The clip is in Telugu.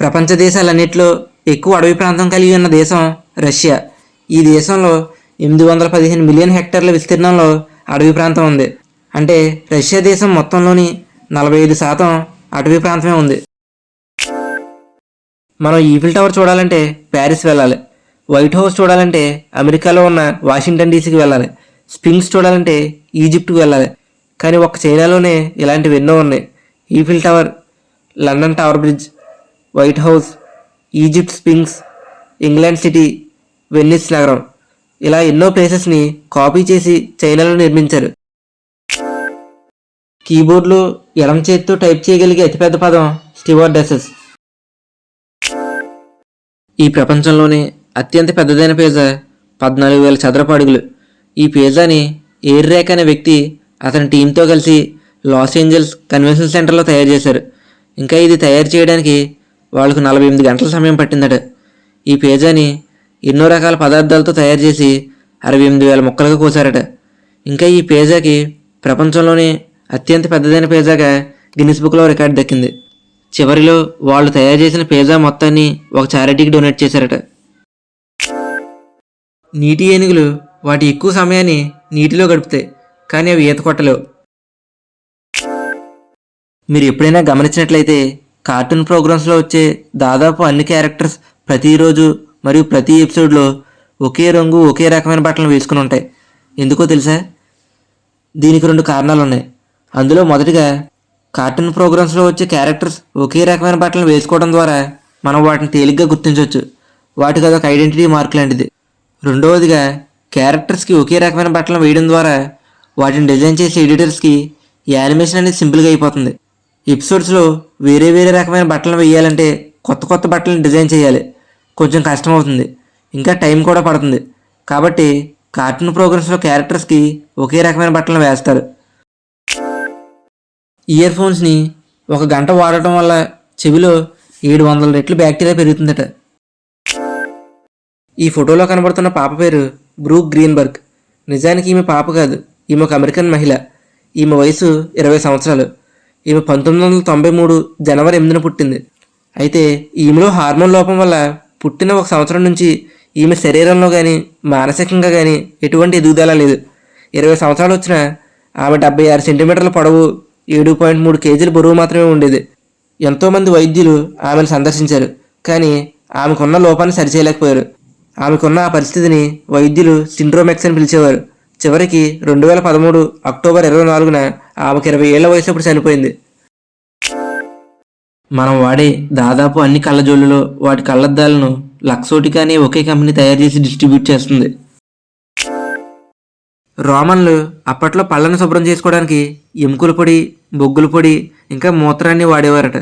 ప్రపంచ దేశాలన్నింటిలో ఎక్కువ అడవి ప్రాంతం కలిగి ఉన్న దేశం రష్యా. ఈ దేశంలో ఎనిమిది వందల పదిహేను మిలియన్ హెక్టార్ల విస్తీర్ణంలో అడవి ప్రాంతం ఉంది. అంటే రష్యా దేశం మొత్తంలోని నలభై ఐదు శాతం అటవీ ప్రాంతమే ఉంది. మనం ఈఫిల్ టవర్ చూడాలంటే ప్యారిస్ వెళ్ళాలి. వైట్ హౌస్ చూడాలంటే అమెరికాలో ఉన్న వాషింగ్టన్ డీసీకి వెళ్ళాలి. స్పింగ్స్ చూడాలంటే ఈజిప్ట్కి వెళ్ళాలి. కానీ ఒక్క చైనాలోనే ఇలాంటివి ఎన్నో ఉన్నాయి. Eiffel Tower London Tower Bridge White House Egypt Sphinx England city Venice నగరం ఇలా ఎన్నో ప్లేసెస్ని కాపీ చేసి చైనాలో నిర్మించారు. కీబోర్డ్లో ఎడం చేతితో టైప్ చేయగలిగే అతిపెద్ద పదం స్టివార్డెసెస్ ఈ ప్రపంచంలోనే అత్యంత పెద్దదైన పిజ్జా పద్నాలుగు వేల చదరపు అడుగులు. ఈ పిజ్జాని ఎయిర్ రేక్ అనే వ్యక్తి అతని టీంతో కలిసి లాస్ ఏంజల్స్ కన్వెన్షన్ సెంటర్లో తయారు చేశారు. ఇంకా ఇది తయారు చేయడానికి వాళ్ళకు నలభై ఎనిమిది గంటల సమయం పట్టిందట. ఈ పేజాని ఎన్నో రకాల పదార్థాలతో తయారు చేసి అరవై ఎనిమిది వేల ముక్కలుగా కోసారట. ఇంకా ఈ పేజాకి ప్రపంచంలోనే అత్యంత పెద్దదైన పేజాగా గిన్నిస్ బుక్లో రికార్డు దక్కింది. చివరిలో వాళ్ళు తయారు చేసిన పిజ్జా మొత్తాన్ని ఒక చారిటీకి డొనేట్ చేశారట. నీటి ఏనుగులు వాటి ఎక్కువ సమయాన్ని నీటిలో గడుపుతాయి కానీ అవి ఈత కొట్టలేవు. మీరు ఎప్పుడైనా గమనించినట్లయితే కార్టూన్ ప్రోగ్రామ్స్లో వచ్చే దాదాపు అన్ని క్యారెక్టర్స్ ప్రతిరోజు మరియు ప్రతి ఎపిసోడ్లో ఒకే రంగు ఒకే రకమైన బట్టలు వేసుకుని ఉంటాయి. ఎందుకో తెలుసా? దీనికి రెండు కారణాలు ఉన్నాయి. అందులో మొదటిగా కార్టూన్ ప్రోగ్రామ్స్లో వచ్చే క్యారెక్టర్స్ ఒకే రకమైన బట్టలు వేసుకోవడం ద్వారా మనం వాటిని తేలిగ్గా గుర్తించవచ్చు. వాటికి అదొక ఐడెంటిటీ మార్క్ లాంటిది. రెండవదిగా క్యారెక్టర్స్కి ఒకే రకమైన బట్టలు వేయడం ద్వారా వాటిని డిజైన్ చేసే ఎడిటర్స్కి యానిమేషన్ అనేది సింపుల్గా అయిపోతుంది. ఎపిసోడ్స్లో వేరే వేరే రకమైన బట్టలు వేయాలంటే కొత్త కొత్త బట్టలను డిజైన్ చేయాలి. కొంచెం కష్టం అవుతుంది ఇంకా టైం కూడా పడుతుంది. కాబట్టి కార్టూన్ ప్రోగ్రామ్స్లో క్యారెక్టర్స్కి ఒకే రకమైన బట్టలను వేస్తారు. ఇయర్ ఫోన్స్ని ఒక గంట వాడటం వల్ల చెవిలో ఏడు వందల రెట్లు బ్యాక్టీరియా పెరుగుతుందట. ఈ ఫోటోలో కనబడుతున్న పాప పేరు బ్రూక్ గ్రీన్బర్గ్. నిజానికి ఈమె పాప కాదు. ఈమె ఒక అమెరికన్ మహిళ. ఈమె వయసు ఇరవై సంవత్సరాలు. ఈమె పంతొమ్మిది వందల తొంభై మూడు జనవరి ఎనిమిదిన పుట్టింది. అయితే ఈమెలో హార్మోన్ లోపం వల్ల పుట్టిన ఒక సంవత్సరం నుంచి ఈమె శరీరంలో కానీ మానసికంగా కానీ ఎటువంటి ఎదుగుదల లేదు. ఇరవై సంవత్సరాలు వచ్చిన ఆమె డెబ్బై ఆరు సెంటీమీటర్ల పొడవు ఏడు పాయింట్ మూడు కేజీల బరువు మాత్రమే ఉండేది. ఎంతోమంది వైద్యులు ఆమెను సందర్శించారు కానీ ఆమెకున్న లోపాన్ని సరిచేయలేకపోయారు. ఆమెకున్న ఆ పరిస్థితిని వైద్యులు సిండ్రోమెక్స్ అని పిలిచేవారు. చివరికి రెండు వేల పదమూడు అక్టోబర్ ఇరవై నాలుగున ఆమెకు ఇరవై ఏళ్ళ వయసు అప్పుడు చనిపోయింది. మనం వాడే దాదాపు అన్ని కళ్ళజోళ్ళలో వాటి కళ్ళద్దాలను లక్సోటికా అనే ఒకే కంపెనీ తయారు చేసి డిస్ట్రిబ్యూట్ చేస్తుంది. రోమన్లు అప్పట్లో పళ్ళను శుభ్రం చేసుకోవడానికి ఎముకల పొడి బొగ్గుల పొడి ఇంకా మూత్రాన్ని వాడేవారట.